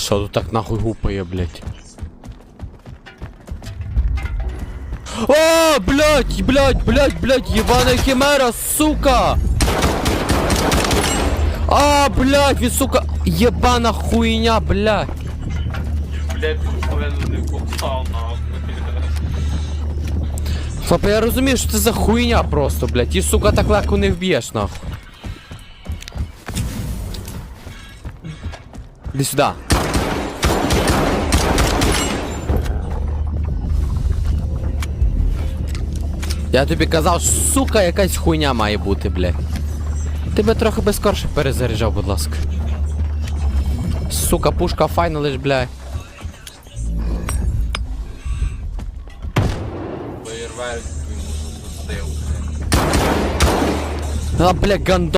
Що тут так нахуй гупає, блядь? О, блядь, блядь, блядь, блядь, ебаная химера, сука! А, блядь, ви, сука, ебана хуйня, блядь. Блять, половину не попав нахуй. Хлопа, я розумію, що це за хуйня просто, блядь. І, сука, так легко не вб'єш, нахуй. Іди сюди. Я тобі казав, сука, якась хуйня має бути, блядь. Ти би трохи би скорше перезаряджав, будь ласка. Сука, пушка файна лиш, блядь. А, блядь, гандон.